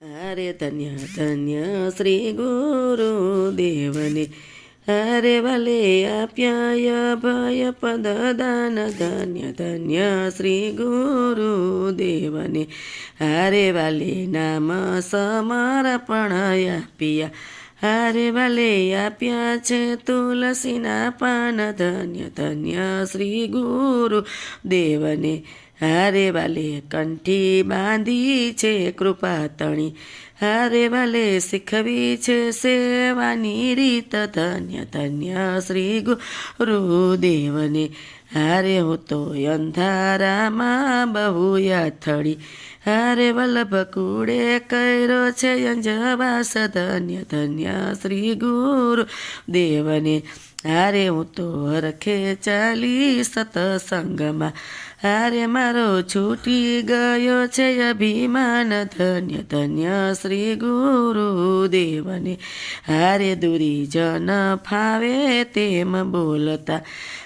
હરે ધન્ય ધન્ય શ્રી ગુરુદેવને હરે ભલે આપ્યાય ભય પદ દાન ધન્ય ધન્ય શ્રી ગુરુદેવને હરે ભલે નામ સમર્પણ આપ્યા હરે ભલે આપ્યા છે તુલસીના પાન ધન્ય ધન્ય શ્રી ગુરુ દેવને હારે વાલે કંઠી બાંધી છે કૃપા તણી. હારે વાલે શીખવી છે સેવાની રીત ધન્ય ધન્ય શ્રી ગુરુદેવને. હારે હું તો અંધારામાં બહુ યાથડી. હારે વલ્લભ કુડે કર્યો છે અંજવાસ ધન્ય ધન્ય શ્રી ગુરુ દેવને હારે હું તો રખે ચાલી સતસંગમાં. હારે મારો છૂટી ગયો છે અભિમાન ધન્ય ધન્ય શ્રી ગુરુદેવને. હારે દુરી જન ફાવે તેમ બોલતા.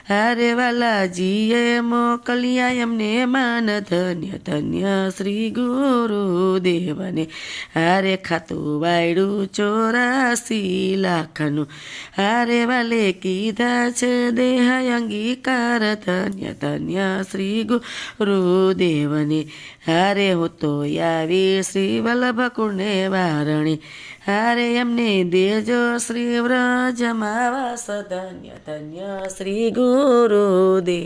હારે વાલાજીએ મોકલ્યા એમને માન ધન્ય ધન્ય શ્રી ગુરુદેવને. હારે ખાતું વાયડું ચોરાસી લાખનું. હારે વાલે કીધા છે દેહ અંગીકાર ધન્ય ધન્ય શ્રી ગુરુદેવને હારે હું તો આવી શ્રી વલ્લભ કુળને વારણી હારે એમને દેજો શ્રી વ્રજમાં વાસ ધન્ય ધન્ય શ્રી ગુરુદેવ